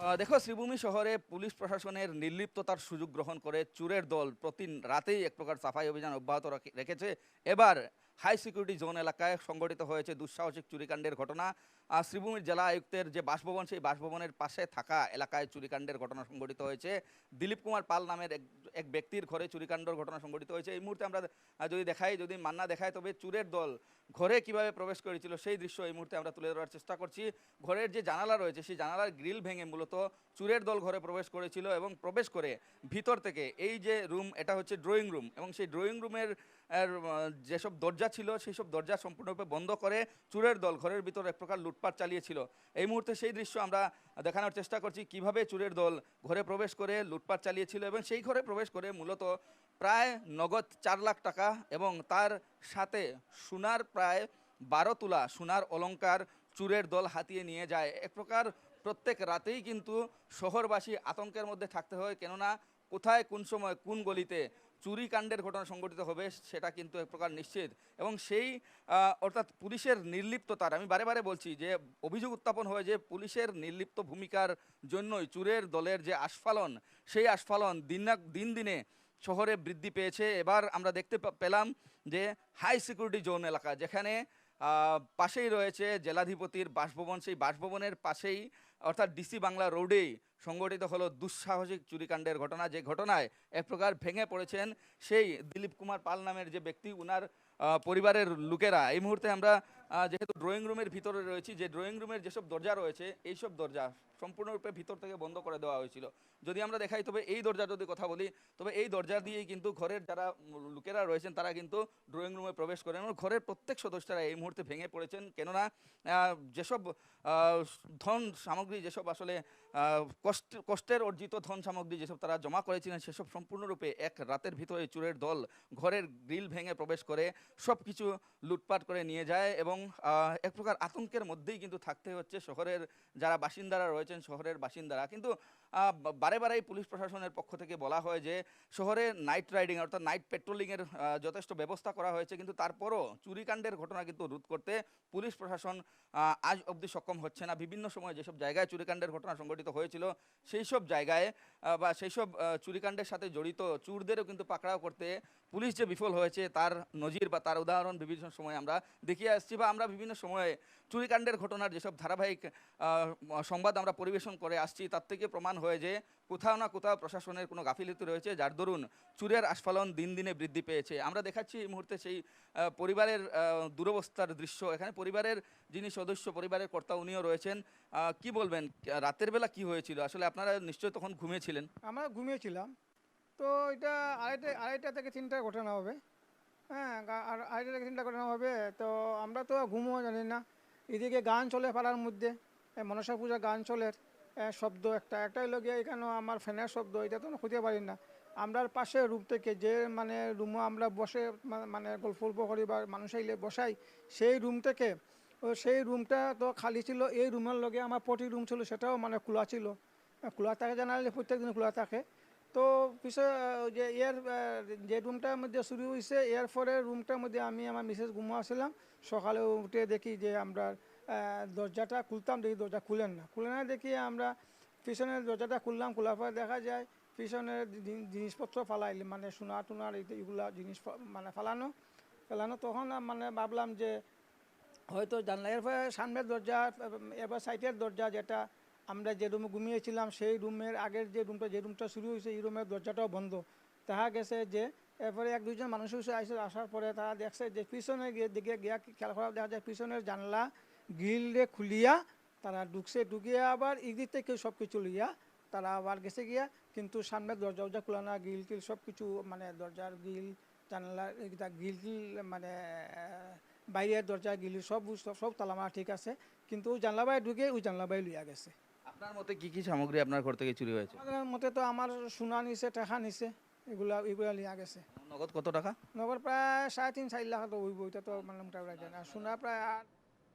দেখো, শ্রীভূমি শহরে পুলিশ প্রশাসনের নির্লিপ্ততার সুযোগ গ্রহণ করে চুরের দল প্রতি রাতেই এক প্রকার সাফাই অভিযান অব্যাহত রেখেছে। এবার হাই সিকিউরিটি জোন এলাকায় সংগঠিত হয়েছে দুঃসাহসিক চুরিকাণ্ডের ঘটনা। শ্রীভূমির জেলা আয়ুক্তের যে বাসভবন, সেই বাসভবনের পাশে থাকা এলাকায় চুরিকাণ্ডের ঘটনা সংঘটিত হয়েছে। দিলীপ কুমার পাল নামের এক ব্যক্তির ঘরে চুরিকাণ্ডর ঘটনা সংঘটিত হয়েছে। এই মুহূর্তে আমরা যদি দেখাই, যদি মান্না দেখায়, তবে চুরের দল ঘরে কীভাবে প্রবেশ করেছিল সেই দৃশ্য এই মুহূর্তে আমরা তুলে ধরার চেষ্টা করছি। ঘরের যে জানালা রয়েছে, সেই জানালার গ্রিল ভেঙে মূলত চুরের দল ঘরে প্রবেশ করেছিল এবং প্রবেশ করে ভিতর থেকে এই যে রুম, এটা হচ্ছে ড্রয়িং রুম এবং সেই ড্রয়িং রুমের যেসব দরজা ছিল সেই সব দরজা সম্পূর্ণরূপে বন্ধ করে চুরের দল ঘরের ভিতর এক প্রকার লুটপাট চালিয়েছিল। এই মুহূর্তে সেই দৃশ্য আমরা দেখানোর চেষ্টা করছি, কীভাবে চুরের দল ঘরে প্রবেশ করে লুটপাট চালিয়েছিল এবং সেই ঘরে প্রবেশ করে মূলত প্রায় নগদ চার লাখ টাকা এবং তার সাথে সোনার প্রায় বারো তোলা, সোনার অলঙ্কার চুরের দল হাতিয়ে নিয়ে যায়। এক প্রকার প্রত্যেক রাতেই কিন্তু শহরবাসী আতঙ্কের মধ্যে থাকতে হয়। কেননা কোথায় কোন সময় কোন গলিতে চুরি কাণ্ডের ঘটনা সংঘটিত হবে সেটা কিন্তু এক প্রকার নিশ্চিত। এবং সেই অর্থাৎ পুলিশের নির্লিপ্ততার, আমি বারে বারে বলছি যে অভিযোগ উত্থাপন হয় যে পুলিশের নির্লিপ্ত ভূমিকার জন্যই চুরের দলের যে আস্ফালন, সেই আস্ফালন দিন দিন দিনে শহরে বৃদ্ধি পেয়েছে। এবার আমরা দেখতে পেলাম যে হাই সিকিউরিটি জোন এলাকা, যেখানে পাশেই রয়েছে জেলাধিপতির বাসভবন। সেই বাসভবনের পাশেই, অর্থাৎ ডিসি বাংলা রোডেই সংগঠিত হলো দুঃসাহসিক চুরিকাণ্ডের ঘটনা। যে ঘটনায় এক প্রকার ভেঙে পড়েছেন সেই দিলীপ কুমার পাল নামের যে ব্যক্তি, উনার পরিবারের লোকেরা। এই মুহূর্তে আমরা যেহেতু ড্রয়িং রুমের ভিতরে রয়েছি, যে ড্রয়িং রুমের যেসব দরজা রয়েছে, এইসব দরজা সম্পূর্ণরূপে ভিতর থেকে বন্ধ করে দেওয়া হয়েছিল। যদি আমরা দেখাই, তবে এই দরজা যদি কথা বলি, তবে এই দরজা দিয়েই কিন্তু ঘরের যারা লোকেরা রয়েছেন, তারা কিন্তু ড্রয়িং রুমে প্রবেশ করেন এবং ঘরের প্রত্যেক সদস্যরা এই মুহূর্তে ভেঙে পড়েছেন। কেননা যেসব ধন সামগ্রী, যেসব আসলে কষ্ট, কষ্টের অর্জিত ধন সামগ্রী যেসব তারা জমা করেছিলেন, সেসব সম্পূর্ণরূপে এক রাতের ভিতরে চুরের দল ঘরের গ্রিল ভেঙে প্রবেশ করে সব কিছু লুটপাট করে নিয়ে যায় এবং এক প্রকার আতঙ্কের মধ্যেই কিন্তু থাকতে হচ্ছে শহরের যারা বাসিন্দারা রয়েছেন, শহরের বাসিন্দারা। কিন্তু বারে বারেই পুলিশ প্রশাসনের পক্ষ থেকে বলা হয় যে, শহরে নাইট রাইডিং অর্থাৎ নাইট পেট্রোলিংয়ের যথেষ্ট ব্যবস্থা করা হয়েছে। কিন্তু তারপরও চুরিকাণ্ডের ঘটনা কিন্তু রোধ করতে পুলিশ প্রশাসন আজ অবধি সক্ষম হচ্ছে না। বিভিন্ন সময় যেসব জায়গায় চুরিকাণ্ডের ঘটনা সংঘটিত হয়েছিল সেই সব জায়গায় বা সেই সব চুরিকাণ্ডের সাথে জড়িত চুরদেরও কিন্তু পাকড়াও করতে পুলিশ যে বিফল হয়েছে, তার নজির বা তার উদাহরণ বিভিন্ন সময় আমরা দেখিয়ে আসছি বা আমরা বিভিন্ন সময়ে চুরিকাণ্ডের ঘটনার যেসব ধারাবাহিক সংবাদ আমরা পরিবেশন করে আসছি, তার থেকে প্রমাণ হয়ে যে কোথাও না কোথাও প্রশাসনের কোনো গাফিলতি রয়েছে, যার দরুন চুরের আস্ফালন দিন দিনে বৃদ্ধি পেয়েছে। আমরা দেখাচ্ছি এই মুহূর্তে সেই পরিবারের দুরবস্থার দৃশ্য। এখানে পরিবারের যিনি সদস্য, পরিবারের কর্তা উনিও রয়েছেন। কি বলবেন? রাতের বেলা কি হয়েছিল? আসলে আপনারা নিশ্চয়ই তখন ঘুমিয়েছিলেন। আমরা ঘুমিয়েছিলাম। তো এটা আড়াইটা আড়াইটা থেকে তিনটার ঘটনা হবে। হ্যাঁ আর আড়াইটা থেকে তিনটা ঘটনা হবে, তো আমরা তো ঘুমও জানি না। এদিকে গান চলে পাড়ার মধ্যে মনসা পূজা গান চলে শব্দ একটা, একটাই লগে এখানে আমার ফ্যানের শব্দ, এটা তো খুঁজে পারি না। আমরার পাশে রুম থেকে যে মানে রুমও আমরা বসে মানে গল্প গল্প করি বা মানুষ আইলে বসাই, সেই রুম থেকে সেই রুমটা তো খালি ছিল, এই রুমের লগে আমার পটি রুম ছিল, সেটাও মানে খোলা ছিল। খোলা থাকে জানালে প্রত্যেক দিন খোলা থাকে। তো পিছে যে এর যে রুমটার মধ্যে শুরু হয়েছে এর পরে রুমটার মধ্যে আমি আমার মিসেস ঘুমাছিলাম সকালে উঠে দেখি যে আমরা দরজাটা খুলতাম, দেখি দরজা খুলেন না। খুলে না দেখি আমরা পিছনের দরজাটা খুললাম খোলার পরে দেখা যায় পিছনের জিনিসপত্র ফালাইলে মানে সোনা টোনার এই- এইগুলা জিনিস মানে ফালানো, ফেলানো, তখন মানে ভাবলাম যে হয়তো জানলা এরপরে সামনের দরজা এবার সাইডের দরজা যেটা আমরা যে রুমে ঘুমিয়েছিলাম, সেই রুমের আগের যে রুমটা যে রুমটা শুরু হয়েছে, এই রুমের দরজাটাও বন্ধ। দেখা গেছে যে, এরপরে এক দুজন মানুষ এসে আসে আসার পরে তারা দেখছে যে, পিছনে গিয়ে দিকে গিয়া খেয়াল করা দেখা যায়, পিছনের জানলা গ্রিলে খুলিয়া তারা ঢুকছে। ঢুকিয়ে আবার ইদিক থেকে সব কিছু লইয়া তারা আবার গেছে গিয়া, কিন্তু সামনের দরজা উরজা খোলা না, গ্রিল টিল সব কিছু মানে দরজার গ্রিল জানলা গ্রিল টিল মানে বাইরের দরজা গিলি সব সব তালামা ঠিক আছে। কিন্তু ওই জানলা বাই ঢুকে ওই জানলা বাই লইয়া গেছে। আপনার মতে কি কি সামগ্রী আপনার ঘর থেকে চুরি হয়েছে? আমাদের মতে তো আমার সোনা নিছে টাকা নিছে এগুলা এগুলা লিয়া গেছে। নগদ কত টাকা? নগদ প্রায় সাড়ে তিন চার লাখ তো হইব এটা তো মানে মোটামুটি আর সোনা প্রায় আট